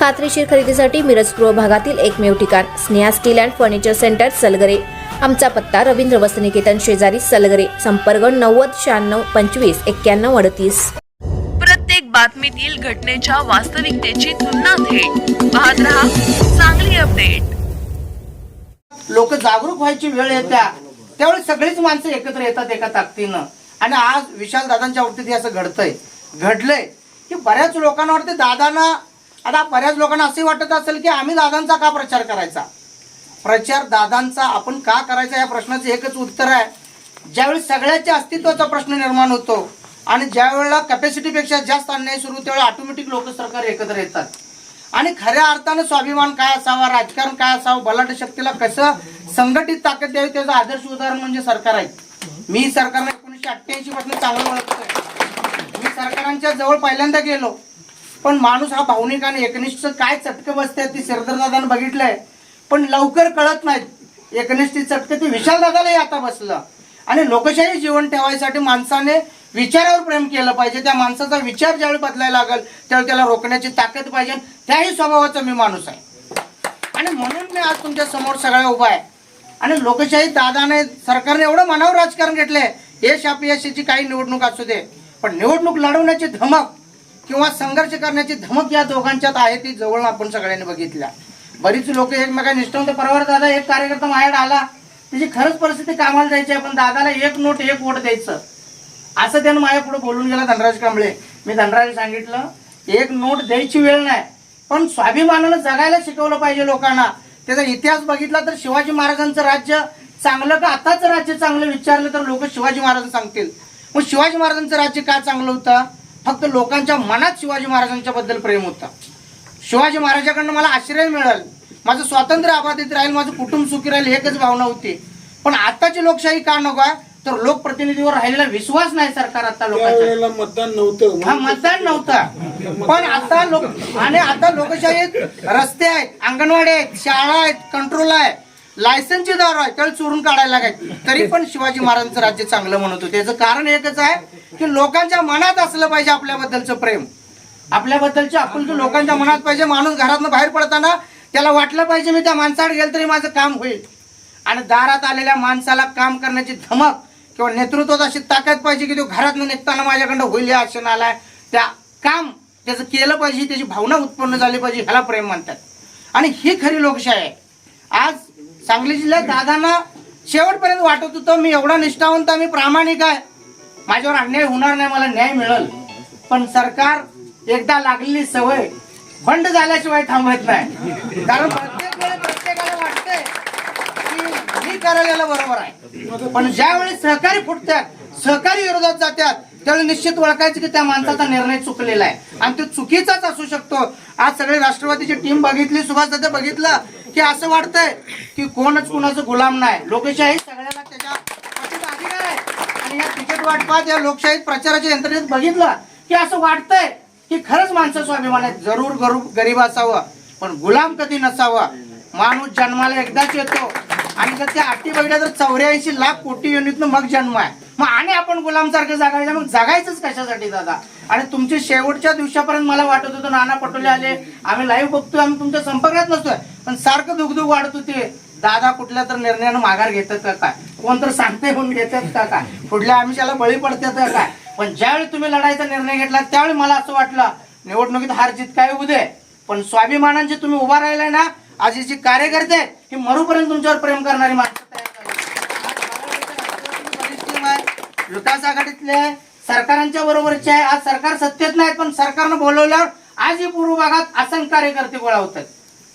खात्रीशीर खरेदीसाठी मिरज पूर्व भागातील एकमेव ठिकाण Sneha steel and furniture centre Salgare. आमचा पत्ता रवींद्र वसनिकेतन शेजारी सलगरे संपर्क नव्वद शहाण्णव पंचवीस एक्क्याण्णव अडतीस. प्रत्येक बातमीतील घटनेच्या वास्तविकतेची तुलना थेट. पाहत रहा चांगली अपडेट. लोक जागरूक व्हायची वेळ येत्या. त्यावेळी सगळीच माणसं एकत्र येतात एका ताकदीनं. आणि आज विशाल दादांच्या बाबतीत हे असं घडतंय. घडलंय. की बऱ्याच लोकांना वाटते दादांना आता बऱ्याच लोकांना असे वाटत असेल की आम्ही दादांचा का प्रचार करायचा? प्रचार दादांचा आपण का करायचा या प्रश्नाचं एकच उत्तर आहे. ज्यावेळी सगळ्याच्या अस्तित्वाचा प्रश्न निर्माण होतो आणि ज्या वेळेला कॅपॅसिटीपेक्षा जास्त अन्याय सुरू त्यावेळी ऑटोमॅटिक लोक सरकार एकत्र येतात. आणि खऱ्या अर्थानं स्वाभिमान काय असावा राजकारण काय असावं बलाढ्य शक्तीला कसं संघटित ताकद द्यावी त्याचं आदर्श उदाहरण म्हणजे सरकार आहे. मी सरकारला एकोणीसशे अठ्ठ्याऐंशी पासून चांगलं ओळखतोय. मी सरकारांच्या जवळ पहिल्यांदा गेलो. पण माणूस हा भावनिक आणि एकनिष्ठ काय चटकं बसते ती दादानं बघितलंय. पण लवकर कळत नाहीत. एकनिष्ठी चटकं ती विशालदादालाही आता बसलं. आणि लोकशाही जीवन ठेवायसाठी माणसाने विचारावर प्रेम केलं पाहिजे. त्या माणसाचा विचार ज्यावेळी बदलायला लागेल त्यावेळी त्याला रोखण्याची ताकद पाहिजे. त्याही स्वभावाचा मी माणूस आहे. आणि म्हणून मी आज तुमच्यासमोर सगळ्या उभा आहे. आणि लोकशाही दादाने सरकारने एवढं मनावर राजकारण घेतलंय. यश अपयशाची काही निवडणूक असू दे. पण निवडणूक लढवण्याची धमक किंवा संघर्ष करण्याची धमक या दोघांच्यात आहे ती जवळ आपण सगळ्यांनी बघितल्या. बरीच लोक एकमेका निष्ठावंत परवार दादा एक कार्यकर्ता माझ्याकडे आला. त्याची खरंच परिस्थिती कामाला जायची आहे पण दादाला एक नोट एक वोट द्यायचं. असं त्यानं माझ्या पुढे बोलून गेला धनराज कांबळे. मी धनराज सांगितलं एक नोट द्यायची वेळ नाही पण स्वाभिमानानं जगायला शिकवलं पाहिजे लोकांना. त्याचा इतिहास बघितला तर शिवाजी महाराजांचं राज्य चांगलं का? आताच राज्य चांगलं विचारलं तर लोक शिवाजी महाराज सांगतील. मग शिवाजी महाराजांचं राज्य का चांगलं होतं? फक्त लोकांच्या मनात शिवाजी महाराजांच्या बद्दल प्रेम होतं. शिवाजी महाराजाकडनं मला आश्रय मिळेल. माझं स्वातंत्र्य अबाधित राहील माझं कुटुंब सुखी राहील एकच भावना होती. पण आताची लोकशाही का नको आहे? तर लोकप्रतिनिधीवर राहिलेला विश्वास नाही सरकार आता त्यावेळेला मतदान नव्हतं. हा मतदान नव्हतं. पण आता लोक आणि आता लोकशाहीत रस्ते आहेत अंगणवाडी आहेत शाळा आहेत कंट्रोल आहे. लायसनची दारू आहे त्याला चोरून काढायला लागायचे. तरी पण शिवाजी महाराजांचं राज्य चांगलं म्हणत होतं. त्याचं कारण एकच आहे की लोकांच्या मनात असलं पाहिजे आपल्याबद्दलचं प्रेम. आपल्याबद्दलची आपुलकी लोकांच्या मनात पाहिजे. माणूस घरातनं बाहेर पडताना त्याला वाटलं पाहिजे मी त्या माणसाकडे गेलं तरी माझं काम होईल. आणि दारात आलेल्या माणसाला काम करण्याची धमक किंवा नेतृत्वात अशी ताकद पाहिजे की तो घरातनं निघताना माझ्याकडनं होईल या आशेनं आलाय त्या काम त्याचं केलं पाहिजे त्याची भावना उत्पन्न झाली पाहिजे ह्याला प्रेम म्हणतात. आणि ही खरी लोकशाही आहे. आज सांगली जिल्ह्यात दादांना शेवटपर्यंत वाटत होतं मी एवढा निष्ठावंत मी प्रामाणिक आहे. माझ्यावर अन्याय होणार नाही मला न्याय मिळेल. पण सरकार एकदा लागलेली सवय बंड झाल्याशिवाय थांबत नाही. कारण प्रत्येक वेळी प्रत्येकाला वाटतंय की मी करायला बरोबर आहे. पण ज्यावेळी सहकारी फुटतात सहकारी विरोधात जातात त्यावेळी निश्चित ओळखायचं की त्या माणसाचा निर्णय चुकलेला आहे. आणि तो चुकीचाच असू शकतो. आज सगळे राष्ट्रवादीची टीम बघितली सुभाष दादा बघितलं की असं वाटतंय की कोणच कुणाचं गुलाम नाही. लोकशाही सगळ्याला त्याच्या पाठीचा अधिकार आहे. आणि या तिकीट वाटपात या लोकशाहीत प्रचाराच्या यंत्रणेत बघितलं की असं वाटतंय की खरंच माणसं स्वाभिमान आहेत जरूर गरीब गरीब असावं. पण गुलाम कधी नसावा? माणूस जन्माला एकदाच येतो. आणि जर त्या आठी बघितल्या तर चौऱ्याऐंशी लाख कोटी युनिटनं मग जन्म आहे. मग आणि आपण गुलामसारखं जगायचं मग जगायचंच कशासाठी दादा? आणि तुमचे शेवटच्या दिवसापर्यंत मला वाटत होतं नाना पटोले आले आम्ही लाईव्ह बघतोय आम्ही तुमच्या संपर्कात नसतोय. पण सारखं दुगदुग वाढत होते. दादा कुठल्या तर निर्णयानं माघार घेतात का काय? कोण तर सांगते म्हणून घेतात का काय? पुढल्या आमिषाला बळी पडतात का काय? पण ज्यावेळी तुम्ही लढायचा निर्णय घेतला त्यावेळी मला असं वाटलं निवडणुकीत हार जीत काय होऊ दे. पण स्वाभिमानांची तुम्ही उभा राहिलाय ना आज जी कार्यकर्ते आहेत, हे मरूपर्यंत तुमच्यावर प्रेम करणारी माणसं विकास आघाडीतले आहे, सरकारांच्या बरोबरचे आहे. आज सरकार सत्तेत नाही पण सरकारनं बोलवल्यावर आजही पूर्व भागात असंख्य कार्यकर्ते गोळा होतात.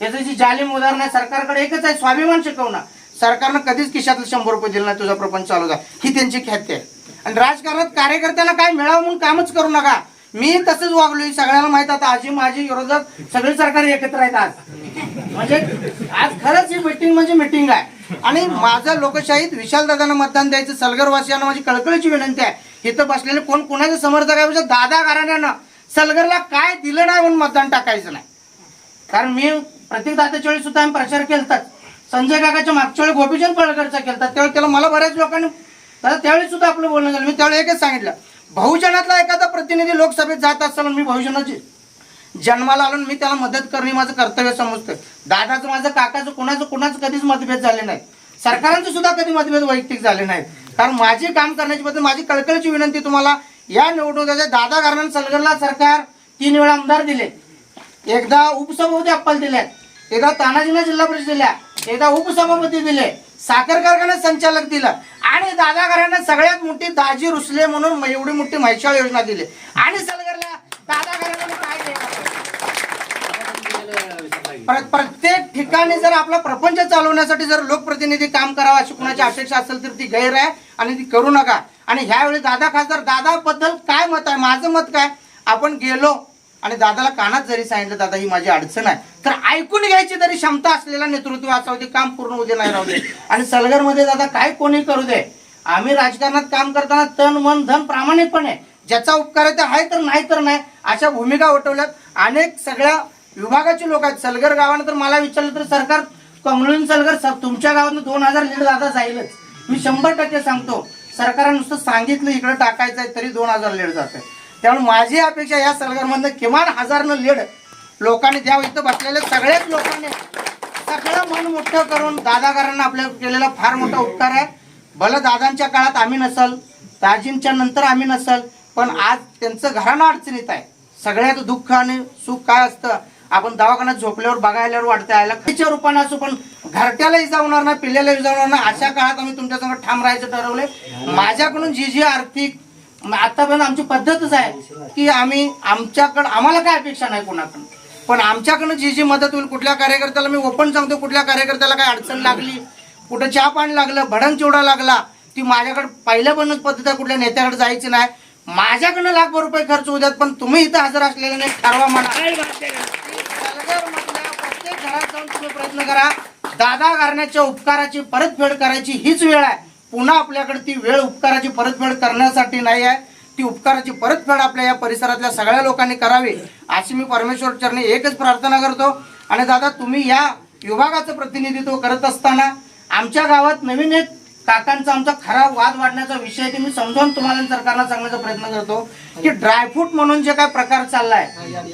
याचं जी जालीम उदाहरण आहे. सरकारकडे एकच आहे स्वाभिमान शिकवणं. सरकारनं कधीच खिशातलं शंभर रुपये दिलं नाही तुझा प्रपंच चालू आहे ही त्यांची ख्याती आहे. आणि राजकारणात कार्यकर्त्यांना काय मिळावं म्हणून कामच करू नका. मी तसंच वागलोय सगळ्यांना माहीत आता आजी माझी विरोधात सगळे सरकार एकत्र आहेत आज. म्हणजे आज खरंच ही मिटिंग म्हणजे मिटिंग आहे. आणि माझं लोकशाहीत विशाल दादांना मतदान द्यायचं सलगरवासियांना माझी कळकळीची विनंती आहे. इथं बसलेले कोण कोणाचं समर्थक आहे? म्हणजे दादा घराण्यानं सलगरला काय दिलं नाही म्हणून मतदान टाकायचं नाही. कारण मी प्रत्येक दादाच्या वेळी सुद्धा आम्ही प्रचार केलतात संजय काकाच्या मागच्या वेळी गोपीचंद पळकरचा केलतात त्यावेळी त्याला मला बऱ्याच लोकांनी दादा त्यावेळी सुद्धा आपलं बोलणं झालं. मी त्यावेळी एकच सांगितलं. बहुजनातला एखादा प्रतिनिधी लोकसभेत जात असताना मी बहुजनाची जन्माला आलो आणि मी त्याला मदत करणे माझं कर्तव्य समजतोय. दादाचं माझं काकाचं कुणाचं कुणाचं कधीच मतभेद झाले नाही सरकारांचे सुद्धा कधी मतभेद वैयक्तिक झाले नाहीत. कारण माझी काम करण्याची बद्दल माझी कळकळीची विनंती तुम्हाला या निवडणुकाच्या दादा कारण सलगरला सरकार तीन वेळा आमदार दिले. एकदा उपसभापती अप्पल दिल्यात एकदा तानाजीला जिल्हा परिषद दिल्या एकदा उपसभापती दिले साखर कारखान्यात संचालक दिलं आणि दादा सगळ्यात मोठी दाजी रुसले म्हणून एवढी मोठी म्हैशाळ योजना दिली. आणि सलगरला दादा काय प्रत्येक ठिकाणी जर आपला प्रपंच चालवण्यासाठी जर लोकप्रतिनिधी काम करावा अशी कुणाची अपेक्षा असेल तर ती गैर आहे आणि ती करू नका. आणि ह्यावेळी दादा खासदार दादा बद्दल काय मत आहे? माझं मत काय? आपण गेलो आणि दादाला कानात जरी सांगितलं दादा ही माझी अडचण आहे. तर ऐकून घ्यायची तरी क्षमता असलेला नेतृत्व असावं काम पूर्ण उद्या नाही राहू दे. आणि सलगरमध्ये दादा काय कोणी करू दे? आम्ही राजकारणात काम करताना तन मन धन प्रामाणिकपणे ज्याचा उपकार आहे ते आहे तर नाही तर नाही अशा भूमिका उठवल्यात. अनेक सगळ्या विभागाची लोक आहेत. सलगर गावानं तर मला विचारलं तर सरकार कमळून सलगर स- तुमच्या गावात दोन हजार लीड दादा जाईलच. मी शंभर टक्के सांगतो सरकारने नुसतं सांगितलं इकडे टाकायचं आहे तरी दोन हजार लीड जाते त्यामुळे माझी अपेक्षा या सलगरमधनं किमान हजारनं लीड लोकांनी द्यावं. इथं बसलेल्या सगळ्याच लोकांनी सगळं मन मोठं करून दादागारांना आपल्या केलेला फार मोठा उपकार आहे. भलं दादांच्या काळात आम्ही नसल दाजींच्या नंतर आम्ही नसल पण आज त्यांचं घराणं अडचणीत आहे. सगळ्यात दुःख आणि सुख काय असतं? आपण दवाखान्यात झोपल्यावर बघायल्यावर वाटतं यायला खिच्या रूपाने असो पण घरट्यालाही जाऊणार ना पिल्ल्यालाही जाणार ना अशा काळात आम्ही तुमच्यासंग ठाम राहायचं ठरवलंय. माझ्याकडून जी जी आर्थिक आतापर्यंत आमची पद्धतच आहे की आम्ही आमच्याकडं आम्हाला काय अपेक्षा नाही कोणाकडून. पण आमच्याकडनं जी जी मदत होईल कुठल्या कार्यकर्त्याला मी ओपन सांगतो कुठल्या कार्यकर्त्याला काय अडचण लागली कुठं चहा पाणी लागलं भडंग चिवडा लागला ती माझ्याकडे पहिल्यापासूनच पद्धत आहे कुठल्या नेत्याकडे जायची नाही. माझ्याकडनं लाखभर रुपये खर्च होऊ द्यात पण तुम्ही इथं हजर असलेले नाही ठरवा म्हणा. प्रत्येक घरात जाऊन तुम्ही प्रयत्न करा. दादा घराण्याच्या उपकाराची परतफेड करायची हीच वेळ आहे. पुन्हा आपल्याकडे ती वेळ उपकाराची परतफेड करण्यासाठी नाही आहे. ती उपकाराची परतफेड आपल्या या परिसरातल्या सगळ्या लोकांनी करावी अशी मी परमेश्वर चरणी एकच प्रार्थना करतो. आणि दादा तुम्ही या विभागाचं प्रतिनिधित्व करत असताना आमच्या गावात नवीन एक काकांचा आमचा खरा वाद वाढण्याचा विषय ते मी समजावून तुम्हाला सरकारला सांगण्याचा प्रयत्न करतो. की ड्रायफ्रूट म्हणून जे काय प्रकार चाललाय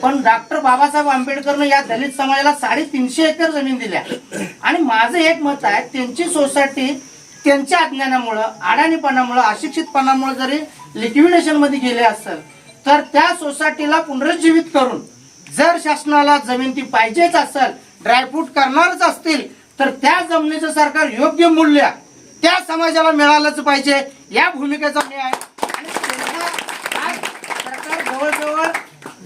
पण डॉक्टर बाबासाहेब आंबेडकरनं या दलित समाजाला साडेतीनशे एकर जमीन दिल्या. आणि माझं एक मत आहे त्यांची सोसायटी त्यांच्या अज्ञानामुळं अडाणीपणामुळं अशिक्षितपणामुळे जरी लिक्विडेशनमध्ये गेले असेल तर त्या सोसायटीला पुनरुज्जीवित करून जर शासनाला जमीन ती पाहिजेच असेल ड्रायफ्रूट करणारच असतील तर त्या जमिनीचं सरकार योग्य मूल्य त्या समाजाला मिळालंच पाहिजे. या भूमिकेचा मी आहे. आणि आज सरकार जवळजवळ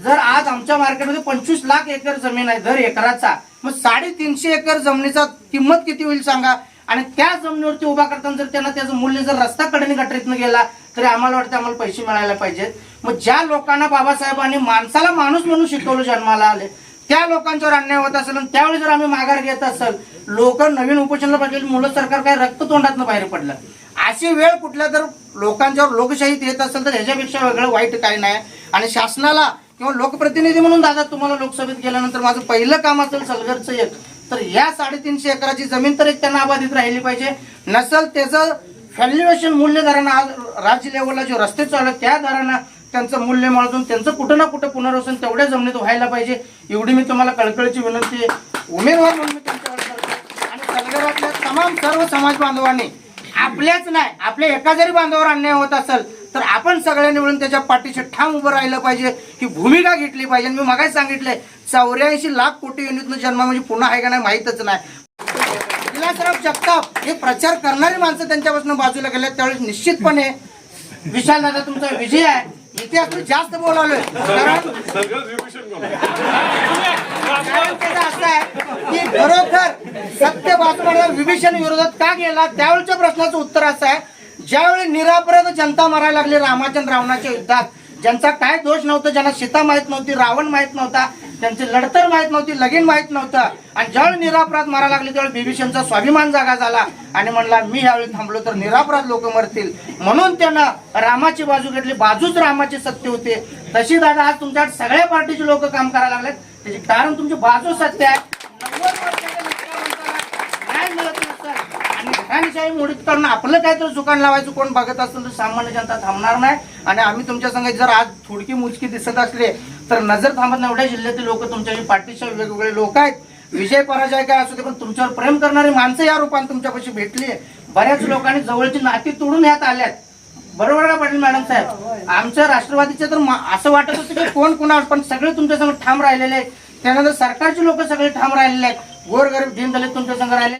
जर आज आमच्या मार्केटमध्ये पंचवीस लाख एकर जमीन आहे दर एकराचा मग साडेतीनशे एकर जमिनीचा किंमत किती होईल सांगा? आणि त्या जमिनीवरती उभा करताना जर त्याला त्याचं मूल्य जर रस्ता कडेने गटरीतनं गेला तरी आम्हाला वाटतं आम्हाला पैसे मिळायला पाहिजेत. मग ज्या लोकांना बाबासाहेबांनी माणसाला माणूस म्हणून शिकवलं जन्माला आले त्या लोकांच्यावर अन्याय होत असेल आणि त्यावेळी जर आम्ही माघार घेत असेल लोक नवीन उपोषणाला पाहिजे मुलं सरकार काय रक्त तोंडातनं बाहेर पडलं. अशी वेळ कुठल्या तर लोकांच्यावर लोकशाहीत येत असेल तर ह्याच्यापेक्षा वेगळं वाईट काही नाही. आणि शासनाला किंवा लोकप्रतिनिधी म्हणून दादा तुम्हाला लोकसभेत गेल्यानंतर माझं पहिलं काम असेल सलगरचं एक तर या साडेतीनशे एकराची जमीन तर एक त्यांना अबाधित राहिली पाहिजे. नसल त्याचं व्हॅल्युएशन मूल्य दरानं आज राज्य लेवलला जे रस्ते चालू त्या दरानं त्यांचं मूल्य मिळवून त्यांचं कुठं ना कुठं पुनर्वसन तेवढ्या जमिनीत व्हायला पाहिजे. एवढी मी तुम्हाला कळकळीची विनंती उमेदवार म्हणून मी त्यांच्यावर करतो आणि सलगरातल्या तमाम सर्व समाज बांधवांनी आपल्याच नाही आपल्या एका जरी बांधवावर अन्याय होत असेल तर आपण सगळ्यांनी मिळून त्याच्या पाठीशी ठाम उभं राहिलं पाहिजे ही भूमिका घेतली पाहिजे. मी मगाही सांगितलंय चौऱ्याऐंशी लाख कोटी युनिटनं जन्म म्हणजे पुन्हा आहे का नाही माहीतच नाही. विलासराव जगताप हे प्रचार करणारी माणसं त्यांच्यापासून बाजूला गेल्या त्यावेळेस निश्चितपणे विशाल दादा तुमचा विजय आहे. इतिहास मी जास्त बोलावलोय. कारण त्याचं असं आहे की खरोखर सत्य बाजूला विभीषण विरोधात का गेला त्यावेळच्या प्रश्नाचं उत्तर असं आहे. ज्यावेळी निरापराध जनता मरायला लागली रामाचंद रावणाच्या युद्धात ज्यांचा काय दोष नव्हता ज्यांना सीता माहीत नव्हती रावण माहीत नव्हता त्यांची लढतर माहीत नव्हती लगीन माहीत नव्हतं आणि ज्यावेळी निरापराध मारा लागले त्यावेळी बिभीषणचा स्वाभिमान जागा झाला आणि म्हणला मी यावेळी थांबलो तर निरापराध लोक मरतील. म्हणून त्यानं रामाची बाजू घेतली बाजूच रामाची सत्य होते. तशी दादा आज तुमच्या सगळ्या पार्टीचे लोक काम करायला लागलेत. त्याचे कारण तुमची बाजू सत्य आहे. नव्वद वर्षाच्या निष्ठावंताला न्याय मिळत नसतं. आणि घराणीशाही मोडीत करून आपलं काहीतरी दुकान लावायचं कोण बघत असेल तर सामान्य जनता थांबणार नाही. आणि आम्ही तुमच्या संघ जर आज थोडकी मुचकी दिसत असले तर नजर थांबत नाही. एवढ्या जिल्ह्यातील लोक तुमच्याशी पाठीशी वेगवेगळे लोक आहेत. विजय पराजय काय असू दे पण तुमच्यावर प्रेम करणारी माणसं या रूपाने तुमच्यापाशी भेटली बऱ्याच लोकांनी जवळची नाती तोडून यात आल्यात. बरोबर का पाटील मॅडम साहेब? आमच्या राष्ट्रवादीचे तर असं वाटत होतं की कोण कोणावर पण सगळे तुमच्यासमोर ठाम राहिलेले आहेत. त्यानंतर सरकारचे लोक सगळे ठाम राहिलेले आहेत. गोरगरीब झाले तुमच्या संग राहिले